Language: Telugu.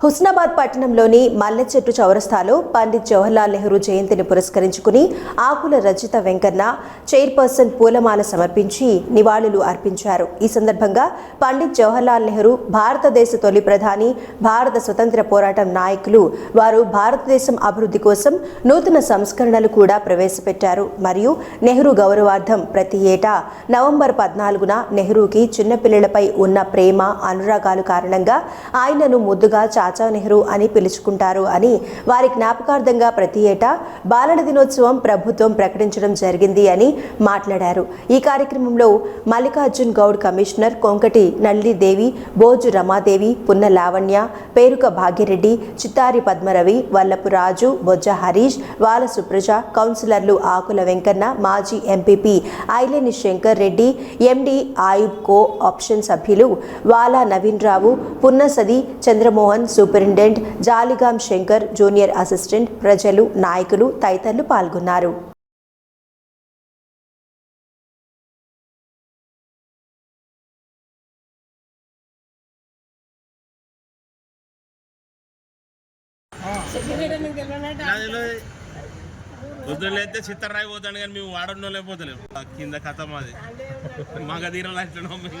హుస్నాబాద్ పట్టణంలోని మల్లెచెట్టు చౌరస్తాలో పండిత్ జవహర్లాల్ నెహ్రూ జయంతిని పురస్కరించుకుని ఆకుల రజిత వెంకన్న చైర్పర్సన్ పూలమాల సమర్పించి నివాళులు అర్పించారు. ఈ సందర్భంగా పండిత్ జవహర్లాల్ నెహ్రూ భారతదేశ తొలి ప్రధాని భారత స్వతంత్ర పోరాటం నాయకులు వారు భారతదేశం అభివృద్ధి కోసం నూతన సంస్కరణలు కూడా ప్రవేశపెట్టారు. మరియు నెహ్రూ గౌరవార్థం ప్రతి ఏటా నవంబర్ పద్నాలుగున నెహ్రూకి చిన్నపిల్లలపై ఉన్న ప్రేమ అనురాగాలు కారణంగా ఆయనను ముద్దుగా చాచా నెహ్రూ అని పిలుచుకుంటారు అని వారి జ్ఞాపకార్థంగా ప్రతి ఏటా బాలల దినోత్సవం ప్రభుత్వం ప్రకటించడం జరిగింది అని మాట్లాడారు. ఈ కార్యక్రమంలో మల్లికార్జున్ గౌడ్ కమిషనర్ కొంకటి నల్లిదేవి బోజు రమాదేవి పున్న లావణ్య పేరుక భాగ్యరెడ్డి చిత్తారి పద్మరవి వల్లపు రాజు బొజ్జ హరీష్ వాల సుప్రజ కౌన్సిలర్లు ఆకుల వెంకన్న మాజీ MPP Aileni Shankar Reddy MD Ayub co option సభ్యులు Vala Naveen Rao Punnasadi Chandramohan superintendent Jaligam Shankar junior assistant ప్రజలు నాయకులు తదితరులు పాల్గొన్నారు. వద్దులేతే చిత్తరాయి పోతాను కానీ మేము వాడడం లేకపోతలేము కింద కథ మాది. మగధీరం అట్లా మేము